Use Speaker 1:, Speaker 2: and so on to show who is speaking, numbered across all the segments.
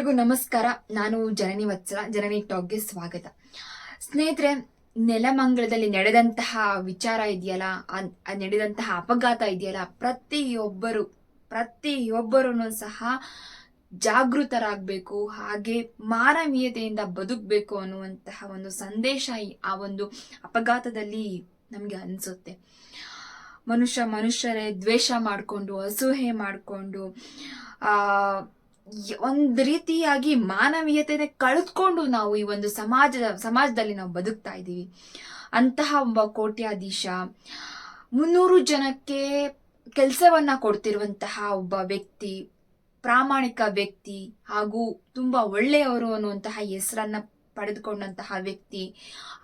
Speaker 1: ಎಲ್ರಿಗೂ ನಮಸ್ಕಾರ. ನಾನು ಜನನಿ ವತ್ಸಲ, ಜನನಿ ಟಾಕ್ಗೆ ಸ್ವಾಗತ. ಸ್ನೇಹಿತರೆ, ನೆಲಮಂಗಲದಲ್ಲಿ ನಡೆದಂತಹ ವಿಚಾರ ಇದೆಯಲ್ಲ ನಡೆದಂತಹ ಅಪಘಾತ ಇದೆಯಲ್ಲ, ಪ್ರತಿಯೊಬ್ಬರು ಪ್ರತಿಯೊಬ್ಬರೂ ಸಹ ಜಾಗೃತರಾಗಬೇಕು, ಹಾಗೆ ಮಾನವೀಯತೆಯಿಂದ ಬದುಕಬೇಕು ಅನ್ನುವಂತಹ ಒಂದು ಸಂದೇಶ ಆ ಒಂದು ಅಪಘಾತದಲ್ಲಿ ನಮಗೆ ಅನಿಸುತ್ತೆ. ಮನುಷ್ಯ ಮನುಷ್ಯರೇ ದ್ವೇಷ ಮಾಡಿಕೊಂಡು ಅಸೂಹೆ ಮಾಡಿಕೊಂಡು ಒಂದ್ ರೀತಿಯಾಗಿ ಮಾನವೀಯತೆನೆ ಕಳೆದುಕೊಂಡು ನಾವು ಈ ಒಂದು ಸಮಾಜದ, ಸಮಾಜದಲ್ಲಿ ನಾವು ಬದುಕ್ತಾ ಇದ್ದೀವಿ. ಅಂತಹ ಒಬ್ಬ ಕೋಟ್ಯಾಧೀಶ, ಮುನ್ನೂರು ಜನಕ್ಕೆ ಕೆಲಸವನ್ನ ಕೊಡ್ತಿರುವಂತಹ ಒಬ್ಬ ವ್ಯಕ್ತಿ, ಪ್ರಾಮಾಣಿಕ ವ್ಯಕ್ತಿ ಹಾಗೂ ತುಂಬಾ ಒಳ್ಳೆಯವರು ಅನ್ನುವಂತಹ ಹೆಸರನ್ನ ಪಡೆದುಕೊಂಡಂತಹ ವ್ಯಕ್ತಿ,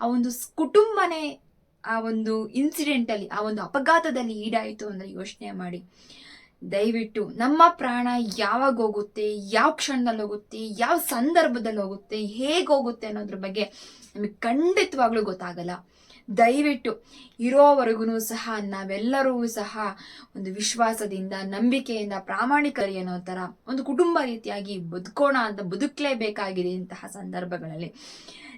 Speaker 1: ಆ ಒಂದು ಕುಟುಂಬನೇ ಆ ಒಂದು ಇನ್ಸಿಡೆಂಟ್ ಅಲ್ಲಿ, ಆ ಒಂದು ಅಪಘಾತದಲ್ಲಿ ಈಡಾಯಿತು ಅಂದ್ರೆ ಯೋಚನೆ ಮಾಡಿ. ದಯವಿಟ್ಟು ನಮ್ಮ ಪ್ರಾಣ ಯಾವಾಗ ಹೋಗುತ್ತೆ, ಯಾವ ಕ್ಷಣದಲ್ಲಿ ಹೋಗುತ್ತೆ, ಯಾವ ಸಂದರ್ಭದಲ್ಲಿ ಹೋಗುತ್ತೆ, ಹೇಗೆ ಹೋಗುತ್ತೆ ಅನ್ನೋದ್ರ ಬಗ್ಗೆ ನಮಗೆ ಖಂಡಿತವಾಗ್ಲೂ ಗೊತ್ತಾಗಲ್ಲ. ದಯವಿಟ್ಟು ಇರೋವರೆಗೂ ಸಹ, ನಾವೆಲ್ಲರೂ ಸಹ ಒಂದು ವಿಶ್ವಾಸದಿಂದ, ನಂಬಿಕೆಯಿಂದ, ಪ್ರಾಮಾಣಿಕರಿ ಅನ್ನೋ ಥರ ಒಂದು ಕುಟುಂಬ ರೀತಿಯಾಗಿ ಬದುಕೋಣ ಅಂತ ಬದುಕಲೇಬೇಕಾಗಿದೆ ಇಂತಹ ಸಂದರ್ಭಗಳಲ್ಲಿ.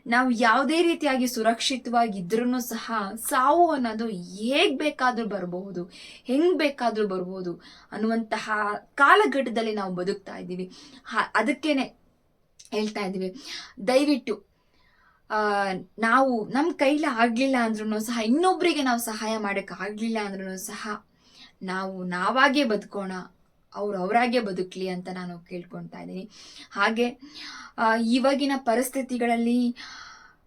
Speaker 1: ನಾವು ಯಾವುದೇ ರೀತಿಯಾಗಿ ಸುರಕ್ಷಿತವಾಗಿ ಇದ್ರೂ ಸಹ ಸಾವು ಅನ್ನೋದು ಹೇಗ್ ಬೇಕಾದರೂ ಬರಬಹುದು, ಹೆಂಗ್ ಬೇಕಾದರೂ ಬರ್ಬೋದು ಅನ್ನುವಂತಹ ಕಾಲಘಟ್ಟದಲ್ಲಿ ನಾವು ಬದುಕ್ತಾ ಇದ್ದೀವಿ. ಅದಕ್ಕೇನೆ ಹೇಳ್ತಾ ಇದ್ದೀವಿ. ದಯವಿಟ್ಟು ನಾವು ನಮ್ಮ ಕೈಲಿ ಆಗಲಿಲ್ಲ ಅಂದ್ರೂ ಸಹ ಇನ್ನೊಬ್ಬರಿಗೆ ನಾವು ಸಹಾಯ ಮಾಡೋಕ್ಕಾಗಲಿಲ್ಲ ಅಂದ್ರೂ ಸಹ ನಾವು ನಾವಾಗೇ ಬದುಕೋಣ. ಅವ್ರು ಅವರಾಗೆ ಬದುಕಲಿ ಅಂತ ನಾನು ಕೇಳ್ಕೊಳ್ತಾ ಇದ್ದೀನಿ. ಹಾಗೆ ಇವಾಗಿನ ಪರಿಸ್ಥಿತಿಗಳಲ್ಲಿ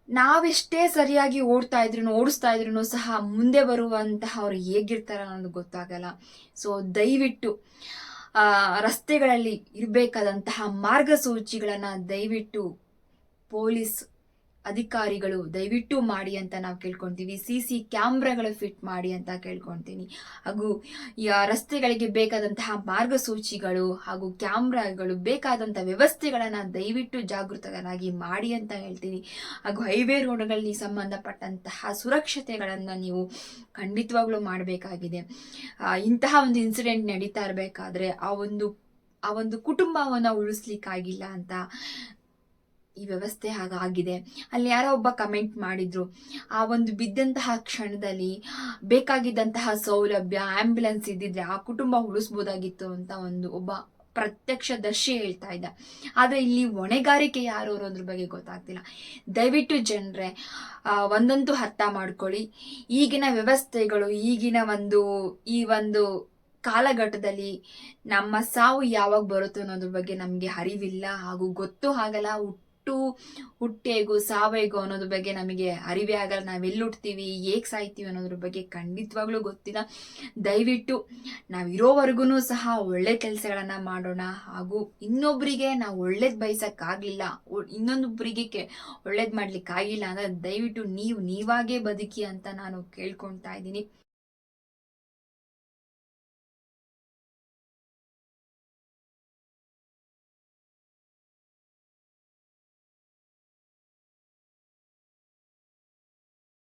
Speaker 1: ನಾವೆಷ್ಟೇ ಸರಿಯಾಗಿ ಓಡ್ತಾ ಇದ್ರು ಓಡಿಸ್ತಾ ಇದ್ರು ಸಹ ಮುಂದೆ ಬರುವಂತಹ ಅವ್ರು ಹೇಗಿರ್ತಾರೆ ಅನ್ನೋದು ಗೊತ್ತಾಗಲ್ಲ. ಸೊ ದಯವಿಟ್ಟು ರಸ್ತೆಗಳಲ್ಲಿ ಇರಬೇಕಾದಂತಹ ಮಾರ್ಗಸೂಚಿಗಳನ್ನ ದಯವಿಟ್ಟು ಪೊಲೀಸ್ ಅಧಿಕಾರಿಗಳು ದಯವಿಟ್ಟು ಮಾಡಿ ಅಂತ ನಾವು ಕೇಳ್ಕೊಂತೀವಿ. ಸಿ ಸಿ ಕ್ಯಾಮ್ರಾಗಳು ಫಿಟ್ ಮಾಡಿ ಅಂತ ಕೇಳ್ಕೊಳ್ತೀನಿ ಹಾಗೂ ರಸ್ತೆಗಳಿಗೆ ಬೇಕಾದಂತಹ ಮಾರ್ಗಸೂಚಿಗಳು ಹಾಗೂ ಕ್ಯಾಮ್ರಾಗಳು ಬೇಕಾದಂಥ ವ್ಯವಸ್ಥೆಗಳನ್ನು ದಯವಿಟ್ಟು ಜಾಗೃತರಾಗಿ ಮಾಡಿ ಅಂತ ಹೇಳ್ತೀನಿ. ಹಾಗೂ ಹೈವೇ ರೋಡ್ಗಳಲ್ಲಿ ಸಂಬಂಧಪಟ್ಟಂತಹ ಸುರಕ್ಷತೆಗಳನ್ನು ನೀವು ಖಂಡಿತವಾಗ್ಲೂ ಮಾಡಬೇಕಾಗಿದೆ. ಇಂತಹ ಒಂದು ಇನ್ಸಿಡೆಂಟ್ ನಡೀತಾ ಇರಬೇಕಾದ್ರೆ ಆ ಒಂದು ಆ ಒಂದು ಕುಟುಂಬವನ್ನು ಉಳಿಸ್ಲಿಕ್ಕಾಗಿಲ್ಲ ಅಂತ ಈ ವ್ಯವಸ್ಥೆ ಹಾಗಾಗಿದೆ. ಅಲ್ಲಿ ಯಾರೋ ಒಬ್ಬ ಕಮೆಂಟ್ ಮಾಡಿದ್ರು, ಆ ಒಂದು ಬಿದ್ದಂತಹ ಕ್ಷಣದಲ್ಲಿ ಬೇಕಾಗಿದ್ದಂತಹ ಸೌಲಭ್ಯ ಆಂಬ್ಯುಲೆನ್ಸ್ ಇದ್ದಿದ್ರೆ ಆ ಕುಟುಂಬ ಉಳಿಸ್ಬೋದಾಗಿತ್ತು ಅಂತ ಒಂದು ಒಬ್ಬ ಪ್ರತ್ಯಕ್ಷದರ್ಶಿ ಹೇಳ್ತಾ ಇದ್ದ. ಆದ್ರೆ ಇಲ್ಲಿ ಹೊಣೆಗಾರಿಕೆ ಯಾರು ಅನ್ನೋದ್ರ ಬಗ್ಗೆ ಗೊತ್ತಾಗ್ತಿಲ್ಲ. ದಯವಿಟ್ಟು ಜನರೇ ಒಂದಂತೂ ಅರ್ಥ ಮಾಡ್ಕೊಳ್ಳಿ. ಈಗಿನ ವ್ಯವಸ್ಥೆಗಳು, ಈಗಿನ ಒಂದು, ಈ ಒಂದು ಕಾಲಘಟ್ಟದಲ್ಲಿ ನಮ್ಮ ಸಾವು ಯಾವಾಗ ಬರುತ್ತೆ ಅನ್ನೋದ್ರ ಬಗ್ಗೆ ನಮಗೆ ಅರಿವಿಲ್ಲ ಹಾಗೂ ಗೊತ್ತು ಆಗಲ್ಲ ಹುಟ್ಟು, ಹುಟ್ಟೇಗು ಸಾವೇಗೋ ಅನ್ನೋದ್ರ ಬಗ್ಗೆ ನಮಗೆ ಅರಿವೇ ಆಗಲ್ಲ. ನಾವೆಲ್ಲಿ ಹುಟ್ತೀವಿ, ಹೇಗೆ ಸಾಯ್ತೀವಿ ಅನ್ನೋದ್ರ ಬಗ್ಗೆ ಖಂಡಿತವಾಗ್ಲೂ ಗೊತ್ತಿಲ್ಲ. ದಯವಿಟ್ಟು ನಾವು ಇರೋವರೆಗೂ ಸಹ ಒಳ್ಳೆ ಕೆಲಸಗಳನ್ನು ಮಾಡೋಣ. ಹಾಗೂ ಇನ್ನೊಬ್ಬರಿಗೆ ನಾವು ಒಳ್ಳೇದು ಬಯಸಕ್ಕಾಗಲಿಲ್ಲ. ಇನ್ನೊಂದೊಬ್ಬರಿಗೆ ಕೆ, ಒಳ್ಳೇದು ಮಾಡ್ಲಿಕ್ಕಾಗಿಲ್ಲ ಅಂದ್ರೆ ದಯವಿಟ್ಟು ನೀವು ನೀವಾಗೇ ಬದುಕಿ ಅಂತ ನಾನು ಕೇಳ್ಕೊಳ್ತಾ ಇದ್ದೀನಿ.